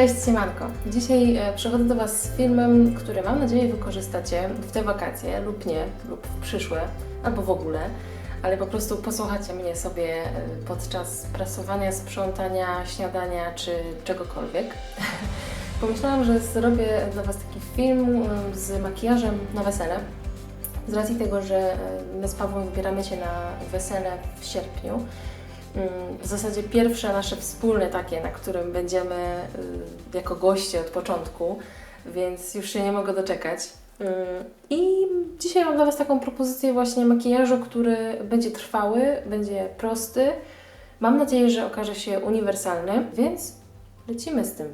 Cześć, siemanko. Dzisiaj e, przychodzę do Was z filmem, który mam nadzieję wykorzystacie w te wakacje lub nie, lub w przyszłe, albo w ogóle, ale po prostu posłuchacie mnie sobie e, podczas prasowania, sprzątania, śniadania czy czegokolwiek. Pomyślałam, że zrobię dla Was taki film mm, z makijażem na wesele. Z racji tego, że e, my z Pawłem wybieramy się na wesele w sierpniu, w zasadzie pierwsze nasze wspólne takie, na którym będziemy y, jako goście od początku, więc już się nie mogę doczekać. Y, I dzisiaj mam dla Was taką propozycję właśnie makijażu, który będzie trwały, będzie prosty. Mam nadzieję, że okaże się uniwersalny, więc lecimy z tym.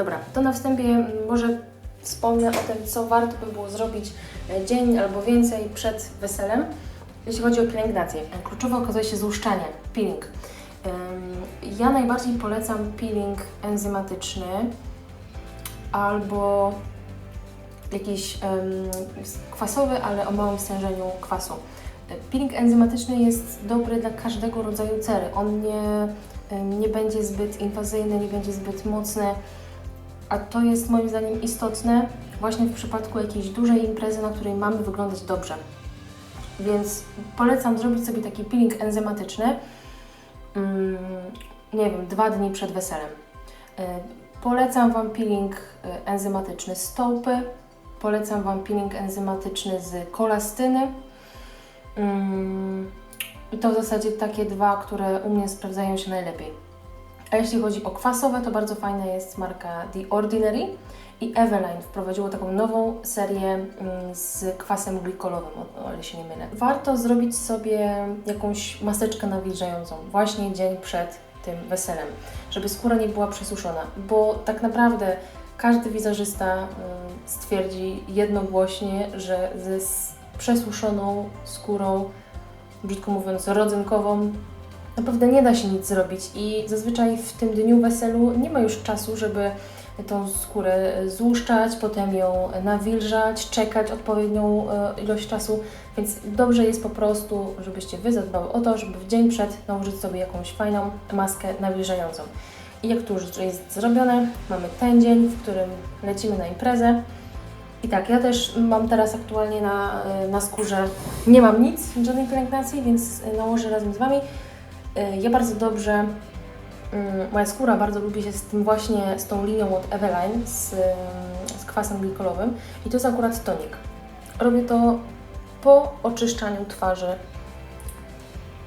Dobra, to na wstępie mm, może wspomnę o tym, co warto by było zrobić e, dzień albo więcej przed weselem, jeśli chodzi o pielęgnację. Kluczowe okazuje się złuszczanie, peeling. Ja najbardziej polecam peeling enzymatyczny albo jakiś kwasowy, ale o małym stężeniu kwasu. E, Peeling enzymatyczny jest dobry dla każdego rodzaju cery. On nie, nie będzie zbyt inwazyjny, nie będzie zbyt mocny, a to jest moim zdaniem istotne właśnie w przypadku jakiejś dużej imprezy, na której mamy wyglądać dobrze. Więc polecam zrobić sobie taki peeling enzymatyczny, mm, nie wiem, dwa dni przed weselem. E, Polecam Wam peeling e, enzymatyczny stopy, polecam Wam peeling enzymatyczny z kolastyny. Mm, I to w zasadzie takie dwa, które u mnie sprawdzają się najlepiej. A jeśli chodzi o kwasowe, to bardzo fajna jest marka The Ordinary i Eveline wprowadziło taką nową serię mm, z kwasem glikolowym, o, ile się nie mylę. Warto zrobić sobie jakąś maseczkę nawilżającą właśnie dzień przed tym weselem, żeby skóra nie była przesuszona, bo tak naprawdę każdy wizeżysta mm, stwierdzi jednogłośnie, że ze przesuszoną skórą, brzydko mówiąc, rodzynkową, naprawdę nie da się nic zrobić i zazwyczaj w tym dniu weselu nie ma już czasu, żeby tą skórę złuszczać, potem ją nawilżać, czekać odpowiednią e, ilość czasu, więc dobrze jest po prostu, żebyście Wy zadbały o to, żeby w dzień przed nałożyć sobie jakąś fajną maskę nawilżającą. I jak to już jest zrobione, mamy ten dzień, w którym lecimy na imprezę. I tak, ja też mam teraz aktualnie na, e, na skórze, nie mam nic, żadnej pielęgnacji, więc e, nałożę razem z Wami. E, Ja bardzo dobrze, mm, moja skóra bardzo lubi się z tym właśnie, z tą linią od Eveline, z, ym, z kwasem glikolowym i to jest akurat tonik. Robię to po oczyszczaniu twarzy,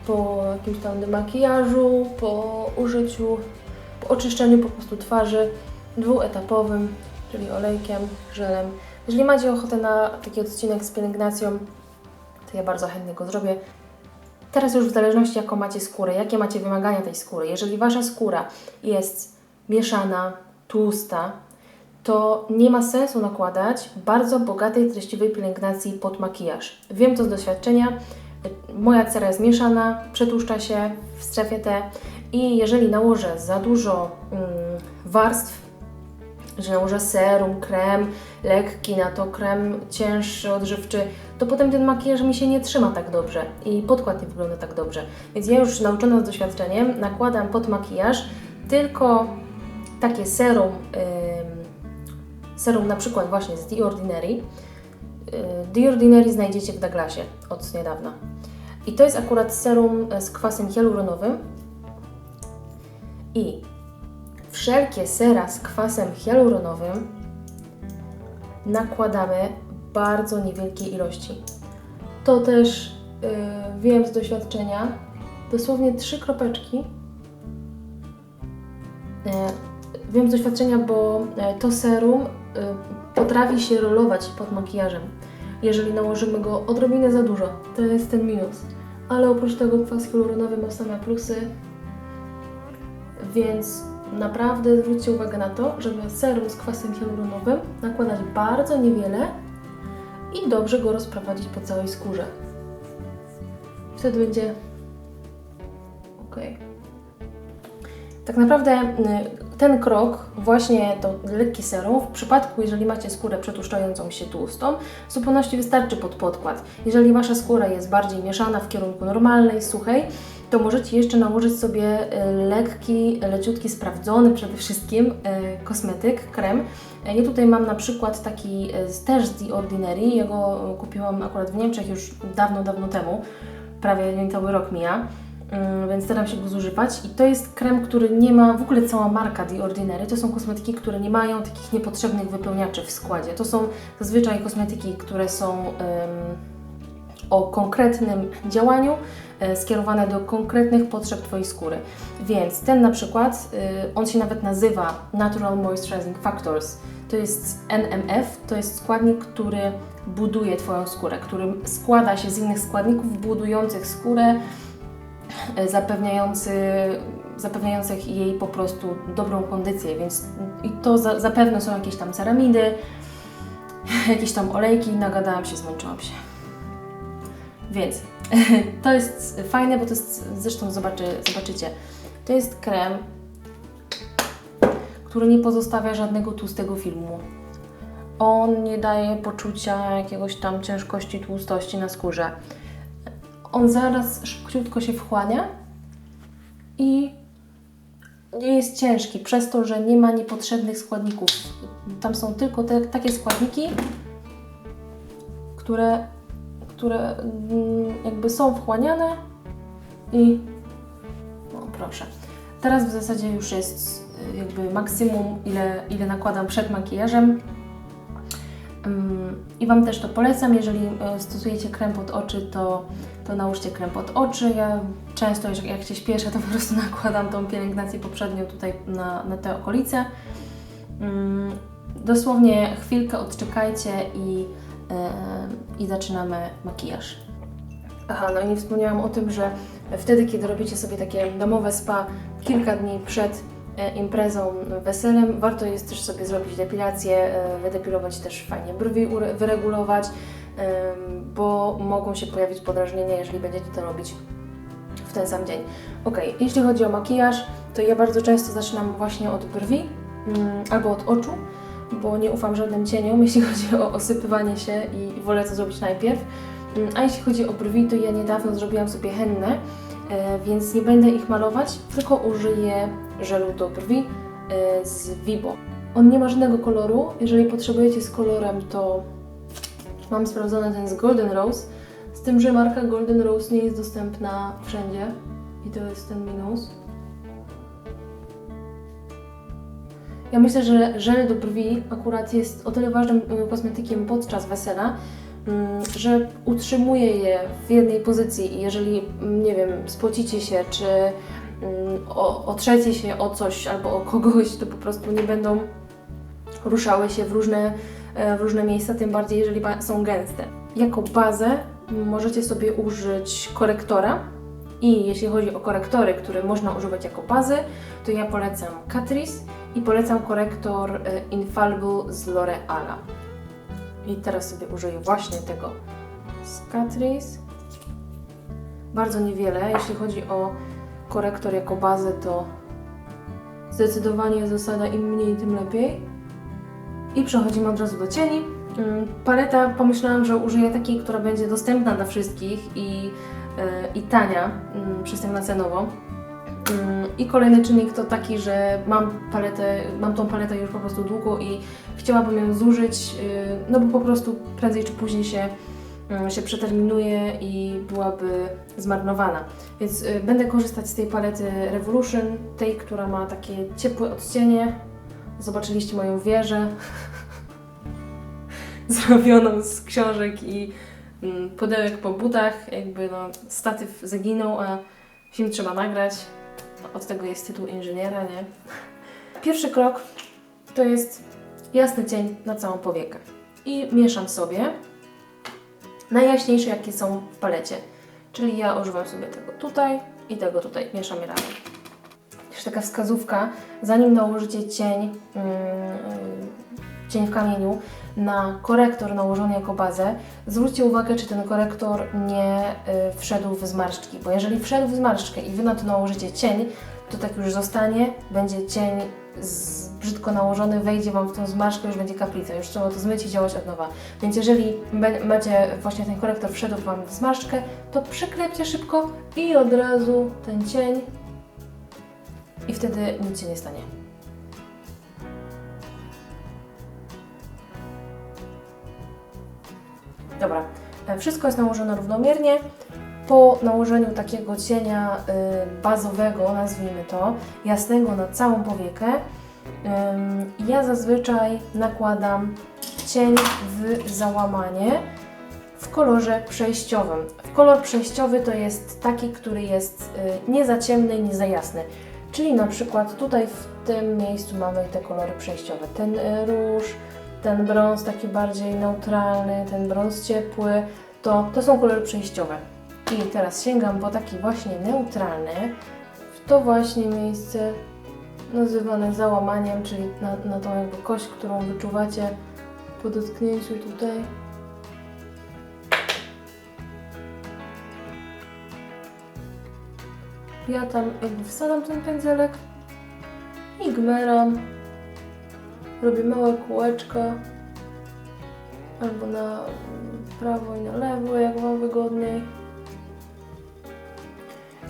po jakimś tam demakijażu, po użyciu, po oczyszczeniu po prostu twarzy dwuetapowym, czyli olejkiem, żelem. Jeżeli macie ochotę na taki odcinek z pielęgnacją, to ja bardzo chętnie go zrobię. Teraz już w zależności jaką macie skórę, jakie macie wymagania tej skóry. Jeżeli Wasza skóra jest mieszana, tłusta, to nie ma sensu nakładać bardzo bogatej, treściwej pielęgnacji pod makijaż. Wiem to z doświadczenia. Moja cera jest mieszana, przetłuszcza się w strefie T i jeżeli nałożę za dużo mm, warstw, że nałożę serum, krem lekki, na to krem cięższy, odżywczy, to potem ten makijaż mi się nie trzyma tak dobrze i podkład nie wygląda tak dobrze. Więc ja już nauczona z doświadczeniem nakładam pod makijaż tylko takie serum, ym, serum na przykład właśnie z The Ordinary. Yy, The Ordinary znajdziecie w Douglasie od niedawna. I to jest akurat serum z kwasem hialuronowym i wszelkie sera z kwasem hialuronowym nakładamy bardzo niewielkie ilości. To też yy, wiem z doświadczenia, dosłownie trzy kropeczki. Yy, wiem z doświadczenia, bo e, to serum y, potrafi się rolować pod makijażem. Jeżeli nałożymy go odrobinę za dużo, to jest ten minus. Ale oprócz tego kwas hialuronowy ma same plusy, więc naprawdę zwróćcie uwagę na to, żeby serum z kwasem hialuronowym nakładać bardzo niewiele i dobrze go rozprowadzić po całej skórze. Wtedy będzie ok. Tak naprawdę y, ten krok, właśnie to lekki serum, w przypadku, jeżeli macie skórę przetłuszczającą się tłustą, w zupełności wystarczy pod podkład. Jeżeli Wasza skóra jest bardziej mieszana w kierunku normalnej, suchej, to możecie jeszcze nałożyć sobie e, lekki, leciutki, sprawdzony przede wszystkim e, kosmetyk, krem. E, Ja tutaj mam na przykład taki też z The Ordinary, ja go kupiłam akurat w Niemczech już dawno, dawno temu, prawie niecały rok mija, Mm, więc staram się go zużywać. I to jest krem, który nie ma, w ogóle cała marka The Ordinary, to są kosmetyki, które nie mają takich niepotrzebnych wypełniaczy w składzie. To są zazwyczaj kosmetyki, które są em, o konkretnym działaniu, skierowane do konkretnych potrzeb Twojej skóry. Więc ten na przykład, y, on się nawet nazywa Natural Moisturizing Factors. To jest NMF, to jest składnik, który buduje Twoją skórę, który składa się z innych składników budujących skórę, e, zapewniający, zapewniających jej po prostu dobrą kondycję, więc i to za, zapewne są jakieś tam ceramidy, jakieś tam olejki, nagadałam się, zmęczyłam się. Więc to jest fajne, bo to jest, zresztą zobaczy, zobaczycie, to jest krem, który nie pozostawia żadnego tłustego filmu. On nie daje poczucia jakiegoś tam ciężkości, tłustości na skórze. On zaraz szybciutko się wchłania i nie jest ciężki, przez to, że nie ma niepotrzebnych składników. Tam są tylko te, takie składniki, które, które mm, jakby są wchłaniane i no proszę. Teraz w zasadzie już jest y, jakby maksimum, ile, ile nakładam przed makijażem. Ym, I Wam też to polecam, jeżeli e, stosujecie krem pod oczy, to, to nałóżcie krem pod oczy. Ja często, jak- się śpieszę, to po prostu nakładam tą pielęgnację poprzednią tutaj na, na te okolice. Ym, Dosłownie chwilkę odczekajcie i, i zaczynamy makijaż. Aha, no i nie wspomniałam o tym, że wtedy, kiedy robicie sobie takie domowe spa kilka dni przed e, imprezą, weselem, warto jest też sobie zrobić depilację, e, wydepilować też fajnie brwi, wyregulować, bo mogą się pojawić podrażnienia, jeżeli będziecie to robić w ten sam dzień. Ok, jeśli chodzi o makijaż, to ja bardzo często zaczynam właśnie od brwi mm, albo od oczu, bo nie ufam żadnym cieniom, jeśli chodzi o osypywanie się i wolę to zrobić najpierw. Mm, A jeśli chodzi o brwi, to ja niedawno zrobiłam sobie hennę, e, więc nie będę ich malować, tylko użyję żelu do brwi e, z Vibo. On nie ma żadnego koloru. Jeżeli potrzebujecie z kolorem, to mam sprawdzony ten z Golden Rose. Z tym, że marka Golden Rose nie jest dostępna wszędzie i to jest ten minus. Ja myślę, że żel do brwi akurat jest o tyle ważnym y, kosmetykiem podczas wesela, mm, że utrzymuje je w jednej pozycji i jeżeli, mm, nie wiem, spocicie się, czy mm, otrzecie się o coś albo o kogoś, to po prostu nie będą ruszały się w różne, e, w różne miejsca, tym bardziej jeżeli są gęste. Jako bazę możecie sobie użyć korektora i jeśli chodzi o korektory, które można używać jako bazy, to ja polecam Catrice i polecam korektor e, Infallible z L'Oreala. I teraz sobie użyję właśnie tego z Catrice. Bardzo niewiele. Jeśli chodzi o korektor jako bazę, to zdecydowanie zasada im mniej, tym lepiej. I przechodzimy od razu do cieni. Mm, Paleta pomyślałam, że użyję takiej, która będzie dostępna dla wszystkich i, e, i tania, mm, przystępna cenowo. Mm, I kolejny czynnik to taki, że mam paletę, mam tą paletę już po prostu długo i chciałabym ją zużyć, y, no bo po prostu prędzej czy później się, y, się przeterminuje i byłaby zmarnowana. Więc y, będę korzystać z tej palety Revolution, tej, która ma takie ciepłe odcienie. Zobaczyliście moją wieżę zrobioną z książek i mm, pudełek po butach. Jakby no, statyw zaginął, a film trzeba nagrać. Od tego jest tytuł inżyniera, nie? Pierwszy krok to jest jasny cień na całą powiekę. I mieszam sobie najjaśniejsze, jakie są w palecie. Czyli ja używam sobie tego tutaj i tego tutaj. Mieszam je razem. Jeszcze taka wskazówka, zanim nałożycie cień, mm, y, cień w kamieniu na korektor nałożony jako bazę, zwróćcie uwagę, czy ten korektor nie y, wszedł w zmarszczki, bo jeżeli wszedł w zmarszczkę i Wy na to nałożycie cień, to tak już zostanie, będzie cień z, brzydko nałożony, wejdzie Wam w tą zmarszczkę, już będzie kaplica, już trzeba to zmyć i działać od nowa. Więc jeżeli macie właśnie ten korektor wszedł Wam w zmarszczkę, to przyklepcie szybko i od razu ten cień i wtedy nic się nie stanie. Dobra, e, wszystko jest nałożone równomiernie. Po nałożeniu takiego cienia y, bazowego, nazwijmy to, jasnego na całą powiekę, ja zazwyczaj nakładam cień w załamanie w kolorze przejściowym. Kolor przejściowy to jest taki, który jest y, nie za ciemny, nie za jasny. Czyli na przykład tutaj w tym miejscu mamy te kolory przejściowe. Ten y, róż, ten brąz taki bardziej neutralny, ten brąz ciepły, to, to są kolory przejściowe. I teraz sięgam po taki właśnie neutralny, w to właśnie miejsce nazywane załamaniem, czyli na, na tą jakby kość, którą wyczuwacie po dotknięciu tutaj. Ja tam jakby wsadzam ten pędzelek i gmeram. Robię małe kółeczka albo na prawo i na lewo, jak Wam wygodniej.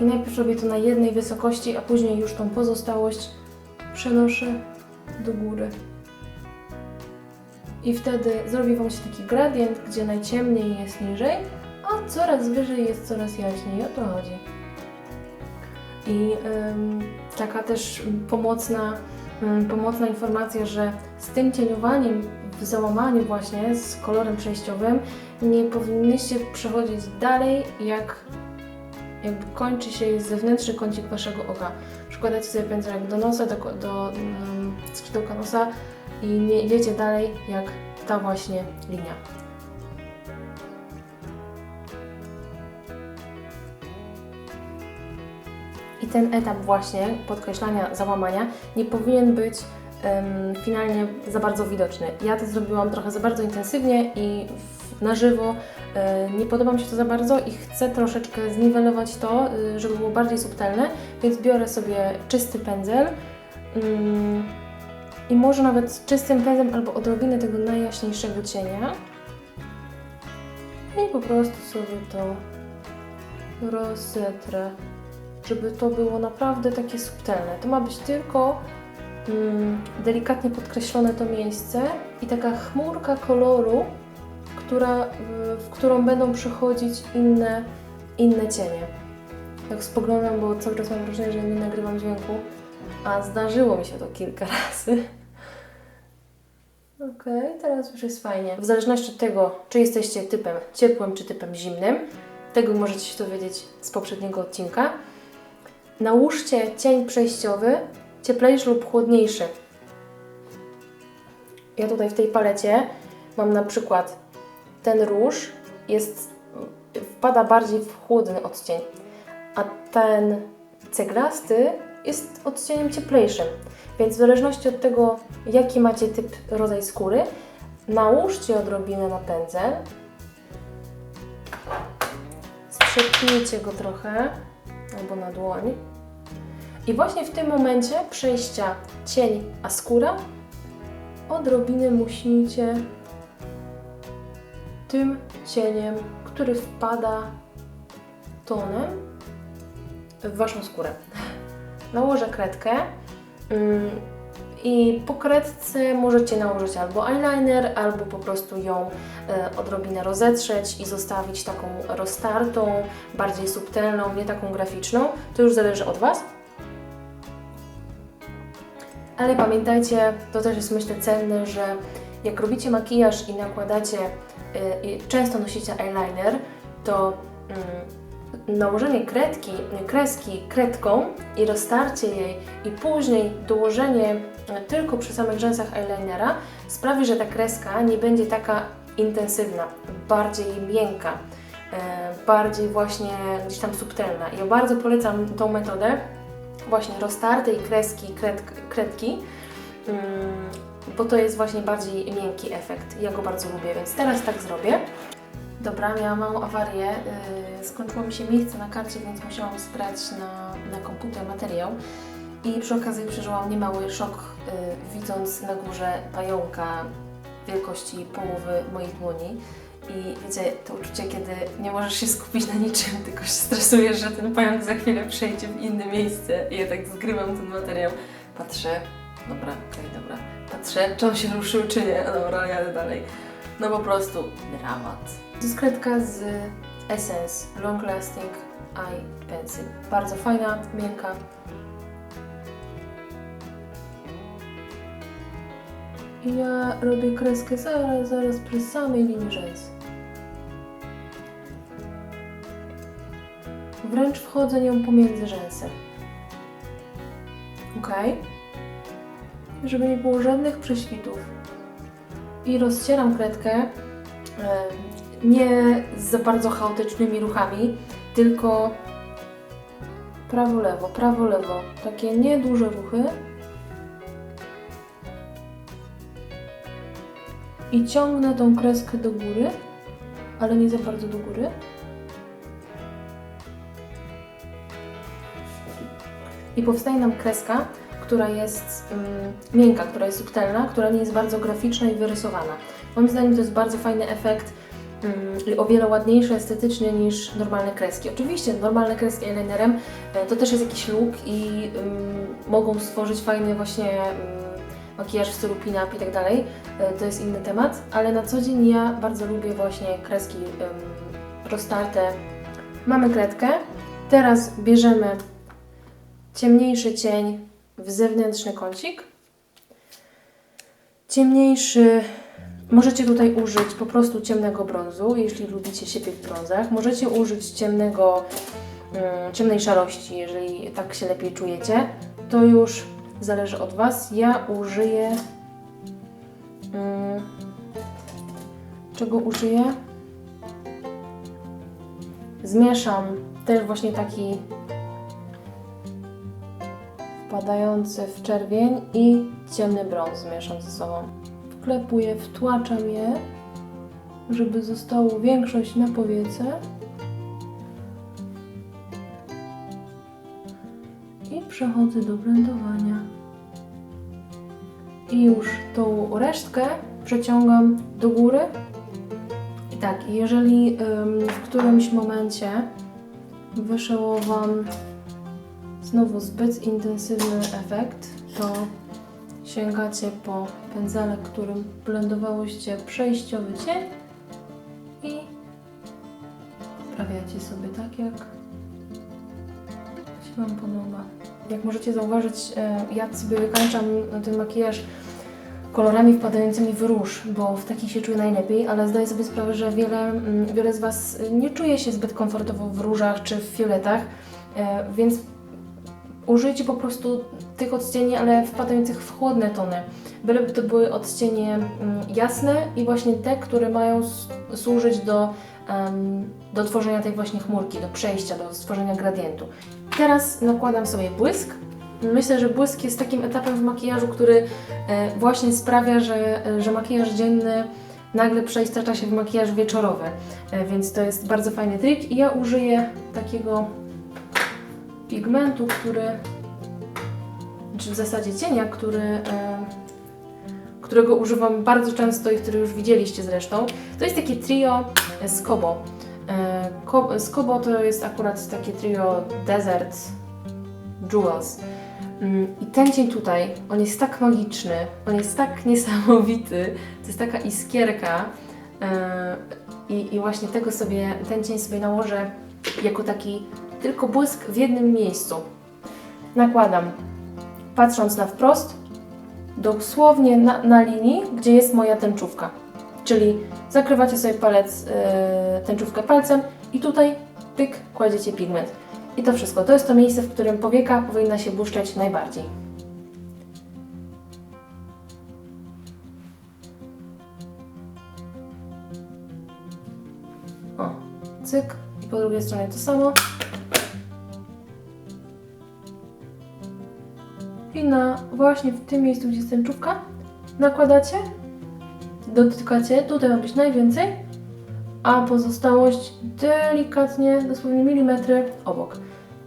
I najpierw robię to na jednej wysokości, a później już tą pozostałość przenoszę do góry. I wtedy zrobi Wam się taki gradient, gdzie najciemniej jest niżej, a coraz wyżej jest coraz jaśniej. O to chodzi. I ym, taka też pomocna, pomocna informacja, że z tym cieniowaniem w załamaniu właśnie z kolorem przejściowym nie powinnyście przechodzić dalej, jak jakby kończy się zewnętrzny kącik Waszego oka. Przykładacie sobie pędzelek do nosa, do, do um, skrzydełka nosa i nie idziecie dalej jak ta właśnie linia. Ten etap właśnie podkreślania załamania nie powinien być em, finalnie za bardzo widoczny. Ja to zrobiłam trochę za bardzo intensywnie i w, na żywo e, nie podoba mi się to za bardzo i chcę troszeczkę zniwelować to, e, żeby było bardziej subtelne, więc biorę sobie czysty pędzel mm, i może nawet z czystym pędzlem albo odrobinę tego najjaśniejszego cienia i po prostu sobie to rozsetrę żeby to było naprawdę takie subtelne. To ma być tylko mm, delikatnie podkreślone to miejsce i taka chmurka koloru, która, w, którą będą przychodzić inne, inne cienie. Jak spoglądam, bo cały czas mam wrażenie, że nie nagrywam dźwięku, a zdarzyło mi się to kilka razy. Ok, teraz już jest fajnie. W zależności od tego, czy jesteście typem ciepłym, czy typem zimnym, tego możecie się dowiedzieć z poprzedniego odcinka. Nałóżcie cień przejściowy, cieplejszy lub chłodniejszy. Ja tutaj w tej palecie mam na przykład ten róż jest, wpada bardziej w chłodny odcień, a ten ceglasty jest odcieniem cieplejszym. Więc w zależności od tego, jaki macie typ, rodzaj skóry, nałóżcie odrobinę na pędzel, strzepnijcie go trochę albo na dłoń. I właśnie w tym momencie przejścia cień a skóra odrobinę muśnijcie tym cieniem, który wpada tonem w Waszą skórę. Nałożę kredkę ym, i po kredce możecie nałożyć albo eyeliner, albo po prostu ją e, odrobinę rozetrzeć i zostawić taką roztartą, bardziej subtelną, nie taką graficzną. To już zależy od Was. Ale pamiętajcie, to też jest myślę cenne, że jak robicie makijaż i nakładacie, y, i często nosicie eyeliner, to mm, nałożenie kredki, kreski kredką i roztarcie jej i później dołożenie y, tylko przy samych rzęsach eyelinera sprawi, że ta kreska nie będzie taka intensywna, bardziej miękka, y, bardziej właśnie gdzieś tam subtelna. Ja bardzo polecam tą metodę, właśnie roztartej kreski, kred, kredki, mm, bo to jest właśnie bardziej miękki efekt. Ja go bardzo lubię, więc teraz tak zrobię. Dobra, miałam małą awarię. Yy, skończyło mi się miejsce na karcie, więc musiałam sprać na, na komputer materiał. I przy okazji przeżyłam niemały szok, yy, widząc na górze pająka wielkości połowy mojej dłoni. I wiecie, to uczucie, kiedy nie możesz się skupić na niczym, tylko się stresujesz, że ten pająk za chwilę przejdzie w inne miejsce. I ja tak zgrywam ten materiał, patrzę, dobra, okej, dobra, patrzę, czy on się ruszył, czy nie, no dobra, jadę dalej. No po prostu dramat. To jest kredka z Essence Long Lasting Eye Pencil. Bardzo fajna, miękka. Ja robię kreskę zaraz, zaraz przy samej linii rzęs. Wręcz wchodzę nią pomiędzy rzęsy. Ok? Żeby nie było żadnych prześwitów. I rozcieram kredkę nie za bardzo chaotycznymi ruchami, tylko prawo-lewo, prawo-lewo. Takie nieduże ruchy. I ciągnę tą kreskę do góry, ale nie za bardzo do góry. I powstaje nam kreska, która jest miękka, która jest subtelna, która nie jest bardzo graficzna i wyrysowana. Moim zdaniem to jest bardzo fajny efekt i o wiele ładniejszy estetycznie niż normalne kreski. Oczywiście normalne kreski eyelinerem e, to też jest jakiś look i mm, mogą stworzyć fajny właśnie mm, makijaż w stylu pin-up i tak dalej. E, To jest inny temat, ale na co dzień ja bardzo lubię właśnie kreski roztarte. Mamy kredkę. Teraz bierzemy ciemniejszy cień w zewnętrzny kącik. Ciemniejszy, możecie tutaj użyć po prostu ciemnego brązu, jeśli lubicie siebie w brązach. Możecie użyć ciemnego, mm, ciemnej szarości, jeżeli tak się lepiej czujecie. To już zależy od Was. Ja użyję... mm, czego użyję? Zmieszam też właśnie taki wpadający w czerwień i ciemny brąz zmieszam ze sobą. Wklepuję, wtłaczam je, żeby zostało większość na powiece. Przechodzę do blendowania. I już tą resztkę przeciągam do góry. I tak, jeżeli w którymś momencie wyszło Wam znowu zbyt intensywny efekt, to sięgacie po pędzelek, którym blendowałyście przejściowy cień i poprawiacie sobie tak, jak się Wam podoba. Jak możecie zauważyć, e, ja sobie wykańczam ten makijaż kolorami wpadającymi w róż, bo w takich się czuję najlepiej, ale zdaję sobie sprawę, że wiele, mm, wiele z Was nie czuje się zbyt komfortowo w różach czy w fioletach, e, więc użyjcie po prostu tych odcieni, ale wpadających w chłodne tony. Byleby to były odcienie mm, jasne i właśnie te, które mają służyć do, do tworzenia tej właśnie chmurki, do przejścia, do stworzenia gradientu. Teraz nakładam sobie błysk. Myślę, że błysk jest takim etapem w makijażu, który e, właśnie sprawia, że, e, że makijaż dzienny nagle przeistacza się w makijaż wieczorowy, e, więc to jest bardzo fajny trik i ja użyję takiego pigmentu, który, czy w zasadzie cienia, który, którego używam bardzo często i który już widzieliście zresztą. To jest takie trio z Kobo. E, Ko- Z Kobo to jest akurat takie trio Desert Jewels. Mm, I ten cień tutaj, on jest tak magiczny, on jest tak niesamowity, to jest taka iskierka e, i, i właśnie tego sobie, ten cień sobie nałożę jako taki tylko błysk w jednym miejscu. Nakładam, patrząc na wprost, dosłownie na, na linii, gdzie jest moja tęczówka. Czyli zakrywacie sobie palec, e, tęczówkę palcem i tutaj pyk, kładziecie pigment. I to wszystko. To jest to miejsce, w którym powieka powinna się błyszczeć najbardziej. O, cyk. I po drugiej stronie to samo. I na właśnie w tym miejscu, gdzie jest tęczówka, nakładacie, dotykacie, tutaj ma być najwięcej, a pozostałość delikatnie, dosłownie milimetry obok.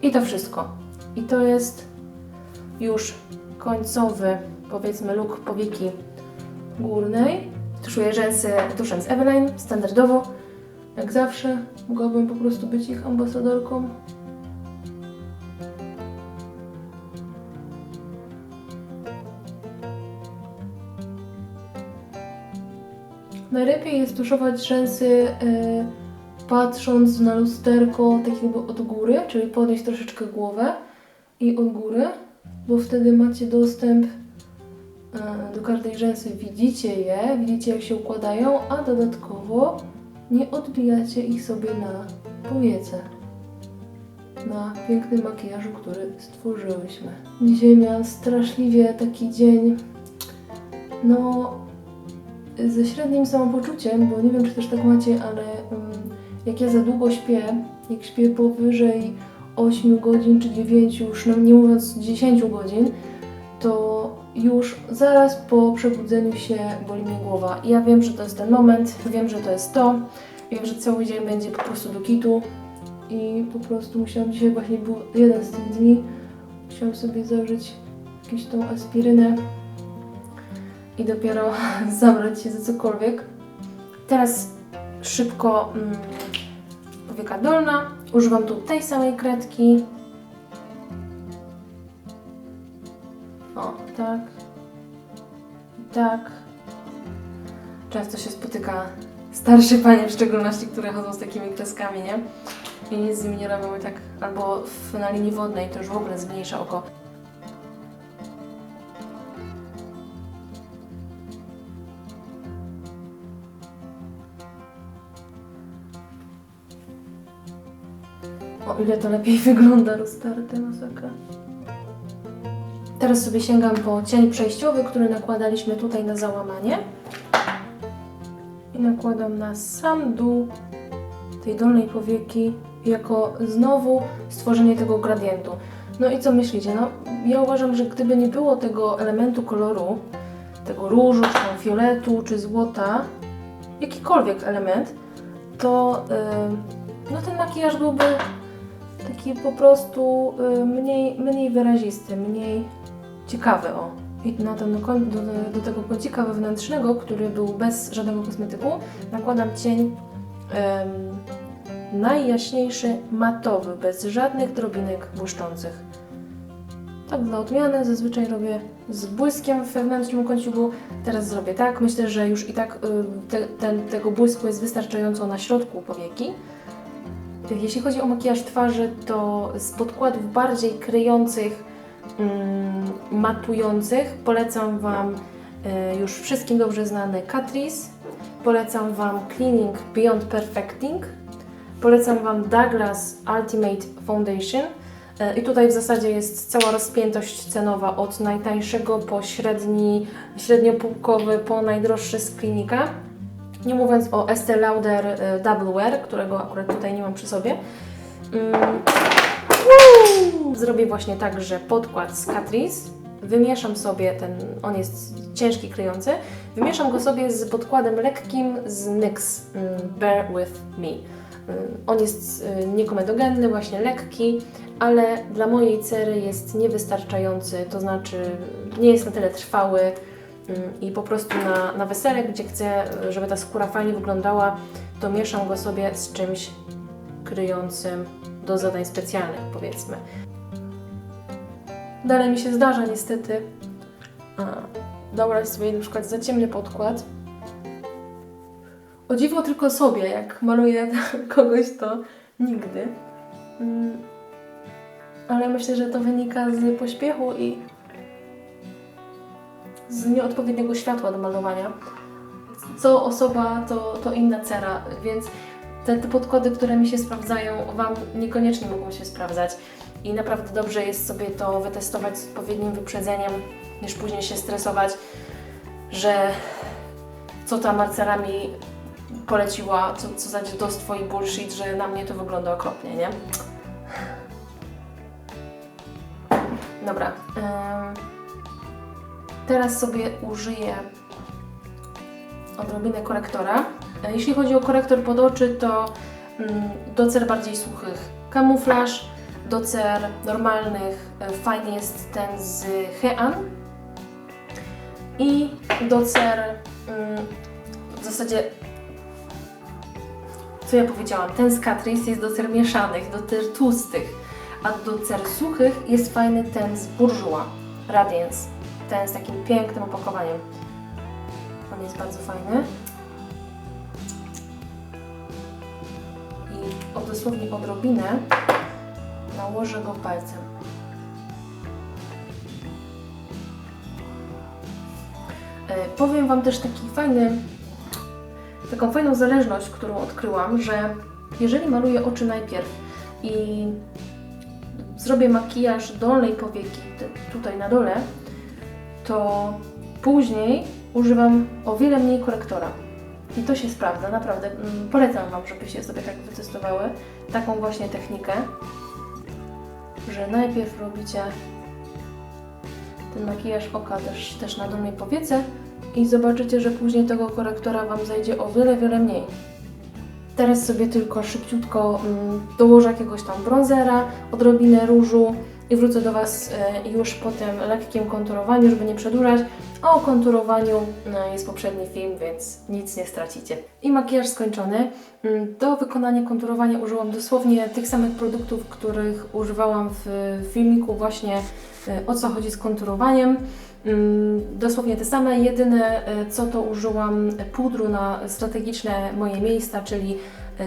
I to wszystko. I to jest już końcowy, powiedzmy, look powieki górnej. Tuszuję rzęsy tuszem z Eveline, standardowo. Jak zawsze, mogłabym po prostu być ich ambasadorką. Najlepiej jest tuszować rzęsy y, patrząc na lusterko tak jakby od góry, czyli podnieść troszeczkę głowę i od góry, bo wtedy macie dostęp e, do każdej rzęsy, widzicie je, widzicie jak się układają, a dodatkowo nie odbijacie ich sobie na powiece, na pięknym makijażu, który stworzyłyśmy. Dzisiaj miałam straszliwie taki dzień, no ze średnim samopoczuciem, bo nie wiem czy też tak macie, ale jak ja za długo śpię, jak śpię powyżej 8 godzin czy 9, już no nie mówiąc 10 godzin, to już zaraz po przebudzeniu się boli mnie głowa. I ja wiem, że to jest ten moment, wiem, że to jest to, wiem, że cały dzień będzie po prostu do kitu i po prostu musiałam, dzisiaj właśnie był jeden z tych dni, musiałam sobie zażyć jakąś tą aspirynę i dopiero zabrać się za cokolwiek. Teraz szybko mm, powieka dolna. Używam tu tej samej kredki. O, tak. Tak. Często się spotyka starsze panie w szczególności, które chodzą z takimi kreskami, nie? I nic z nimi nie robią tak, albo w, na linii wodnej to już w ogóle zmniejsza oko. Ile to lepiej wygląda roztarte, masakra. Teraz sobie sięgam po cień przejściowy, który nakładaliśmy tutaj na załamanie. I nakładam na sam dół tej dolnej powieki jako znowu stworzenie tego gradientu. No i co myślicie? No, ja uważam, że gdyby nie było tego elementu koloru, tego różu, czy tam fioletu, czy złota, jakikolwiek element, to yy, no ten makijaż byłby taki po prostu y, mniej, mniej wyrazisty, mniej ciekawy. O. I na ten, do, do, tego kącika wewnętrznego, który był bez żadnego kosmetyku, nakładam cień najjaśniejszy, matowy, bez żadnych drobinek błyszczących. Tak dla odmiany zazwyczaj robię z błyskiem w wewnętrznym kąciku. Teraz zrobię tak. Myślę, że już i tak y, te, ten, tego błysku jest wystarczająco na środku powieki. Jeśli chodzi o makijaż twarzy, to z podkładów bardziej kryjących, mm, matujących polecam Wam y, już wszystkim dobrze znany Catrice. Polecam Wam Cleaning Beyond Perfecting. Polecam Wam Douglas Ultimate Foundation. Y, I tutaj w zasadzie jest cała rozpiętość cenowa od najtańszego po średni, średniopółkowy po najdroższy z klinika. Nie mówiąc o Estee Lauder y, Double Wear, którego akurat tutaj nie mam przy sobie. Mm. Zrobię właśnie tak, że podkład z Catrice wymieszam sobie ten, on jest ciężki, kryjący, wymieszam go sobie z podkładem lekkim z NYX mm, Bear With Me. Mm, On jest y, niekomedogenny, właśnie lekki, ale dla mojej cery jest niewystarczający, to znaczy nie jest na tyle trwały, i po prostu na, na wesele, gdzie chcę, żeby ta skóra fajnie wyglądała, to mieszam go sobie z czymś kryjącym do zadań specjalnych, powiedzmy. Dalej mi się zdarza niestety dobrać sobie na przykład za ciemny podkład. O dziwo tylko sobie, jak maluję kogoś, to nigdy. Mm, ale myślę, że to wynika z pośpiechu i z nieodpowiedniego światła do malowania. Co osoba, to, to inna cera, więc te, te podkłady, które mi się sprawdzają, Wam niekoniecznie mogą się sprawdzać. I naprawdę dobrze jest sobie to wytestować z odpowiednim wyprzedzeniem, niż później się stresować, że co ta Marcela mi poleciła, co, co za dziadostwo i bullshit, że na mnie to wygląda okropnie, nie? Dobra. Teraz sobie użyję odrobinę korektora. E, Jeśli chodzi o korektor pod oczy, to mm, do cer bardziej suchych. Kamuflaż, do cer normalnych e, fajny jest ten z Hean i do cer mm, w zasadzie co ja powiedziałam, ten z Catrice jest do cer mieszanych, do cer tłustych, a do cer suchych jest fajny ten z Bourjois Radiance, ten z takim pięknym opakowaniem. On jest bardzo fajny. I o dosłownie odrobinę nałożę go palcem. E, Powiem Wam też taki fajny, taką fajną zależność, którą odkryłam, że jeżeli maluję oczy najpierw i zrobię makijaż dolnej powieki, tutaj na dole, to później używam o wiele mniej korektora. I to się sprawdza, naprawdę. Mm, Polecam Wam, żebyście sobie tak wytestowały taką właśnie technikę, że najpierw robicie ten makijaż oka też, też na dolnej powiece i zobaczycie, że później tego korektora Wam zajdzie o wiele, wiele mniej. Teraz sobie tylko szybciutko mm, dołożę jakiegoś tam bronzera, odrobinę różu i wrócę do Was e, już po tym lekkim konturowaniu, żeby nie przedłużać. A o konturowaniu no, jest poprzedni film, więc nic nie stracicie. I makijaż skończony. Mm, Do wykonania konturowania użyłam dosłownie tych samych produktów, których używałam w filmiku właśnie e, o co chodzi z konturowaniem. Mm, Dosłownie te same, jedyne e, co to użyłam pudru na strategiczne moje miejsca, czyli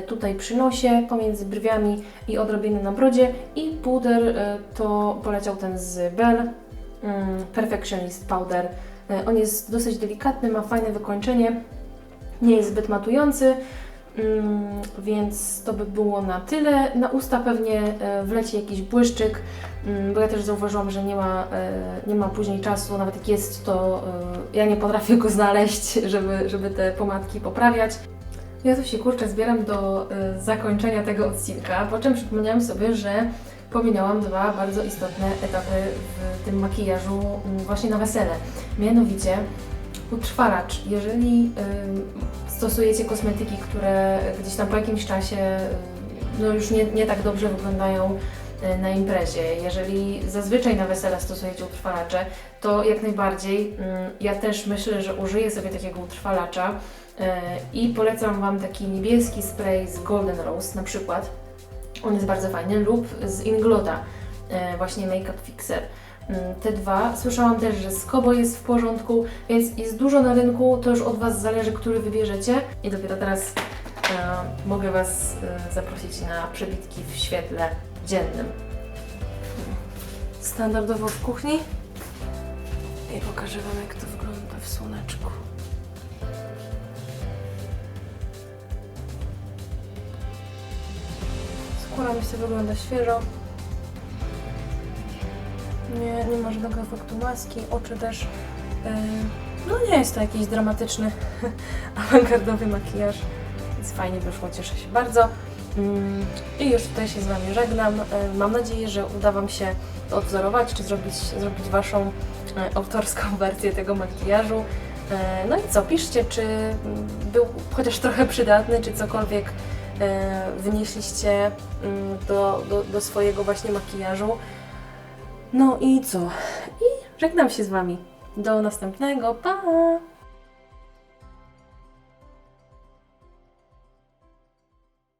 tutaj przy nosie, pomiędzy brwiami i odrobinę na brodzie i puder e, to poleciał ten z Bell mm, Perfectionist Powder. E, On jest dosyć delikatny, ma fajne wykończenie, nie jest zbyt matujący, mm, więc to by było na tyle. Na usta pewnie e, wleci jakiś błyszczyk, mm, bo ja też zauważyłam, że nie ma, e, nie ma później czasu, nawet jak jest, to e, ja nie potrafię go znaleźć, żeby, żeby te pomadki poprawiać. Ja tu się kurczę zbieram do e, zakończenia tego odcinka, po czym przypomniałam sobie, że pominęłam dwa bardzo istotne etapy w tym makijażu mm, właśnie na wesele. Mianowicie utrwalacz. Jeżeli y, stosujecie kosmetyki, które gdzieś tam po jakimś czasie y, no już nie, nie tak dobrze wyglądają y, na imprezie, jeżeli zazwyczaj na wesela stosujecie utrwalacze, to jak najbardziej mm, ja też myślę, że użyję sobie takiego utrwalacza y, i polecam Wam taki niebieski spray z Golden Rose na przykład. On jest bardzo fajny lub z Inglota, y, właśnie Makeup Fixer. Mm, Te dwa. Słyszałam też, że Skobo jest w porządku, więc jest dużo na rynku, to już od Was zależy, który wybierzecie. I dopiero teraz e, mogę Was e, zaprosić na przebitki w świetle dziennym. Standardowo w kuchni. I pokażę Wam, jak to wygląda w słoneczku. Skóra myślę wygląda świeżo. Nie, nie ma żadnego efektu maski, oczy też. Yy, no nie jest to jakiś dramatyczny, awangardowy makijaż, więc fajnie wyszło, cieszę się bardzo. Mm, I już tutaj się z Wami żegnam. Yy, Mam nadzieję, że uda Wam się to odwzorować, czy zrobić, zrobić Waszą yy, autorską wersję tego makijażu. No i co, piszcie, czy był chociaż trochę przydatny, czy cokolwiek yy, wynieśliście mm, do, do, do swojego właśnie makijażu. No i co? I żegnam się z Wami. Do następnego. Pa!